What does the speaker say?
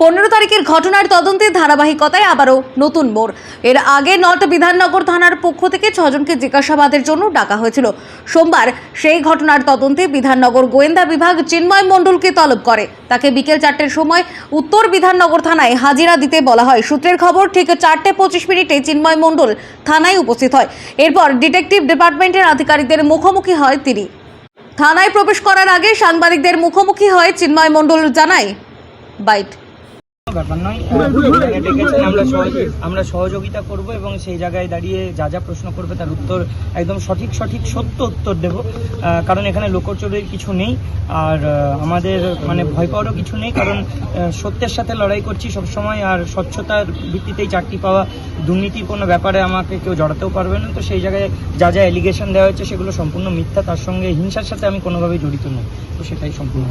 পনেরো তারিখের ঘটনার তদন্তে ধারাবাহিকতায় আবারও নতুন মোড়। এর আগে নট বিধাননগর থানার পক্ষ থেকে ছজনকে জিজ্ঞাসাবাদের জন্য ডাকা হয়েছিল। সোমবার সেই ঘটনার তদন্তে বিধাননগর গোয়েন্দা বিভাগ চিন্ময় মণ্ডলকে তলব করে। তাকে বিকেল চারটের সময় উত্তর বিধাননগর থানায় হাজিরা দিতে বলা হয়। সূত্রের খবর, ঠিক চারটে পঁচিশ মিনিটে চিন্ময় মণ্ডল থানায় উপস্থিত হয়। এরপর ডিটেকটিভ ডিপার্টমেন্টের আধিকারিকদের মুখোমুখি হয় তিনি। থানায় প্রবেশ করার আগে সাংবাদিকদের মুখোমুখি হয় চিন্ময় মণ্ডল জানায়। বাইট। ব্যাপার নয়। ডেকেছেন আমরা আমরা সহযোগিতা করব এবং সেই জায়গায় দাঁড়িয়ে যা যা প্রশ্ন করবে তার উত্তর একদম সঠিক সঠিক সত্য উত্তর দেব। কারণ এখানে লোকচোরের কিছু নেই আর আমাদের মানে ভয় পাওয়ারও কিছু নেই কারণ সত্যের সাথে লড়াই করছি সবসময় আর স্বচ্ছতার ভিত্তিতেই চাকরি পাওয়া দুর্নীতির কোনো ব্যাপারে আমাকে কেউ জড়াতেও পারবে না। তো সেই জায়গায় যা যা অ্যালিগেশন দেওয়া হয়েছে সেগুলো সম্পূর্ণ মিথ্যা তার সঙ্গে হিংসার সাথে আমি কোনোভাবেই জড়িত নই। তো সেটাই সম্পূর্ণ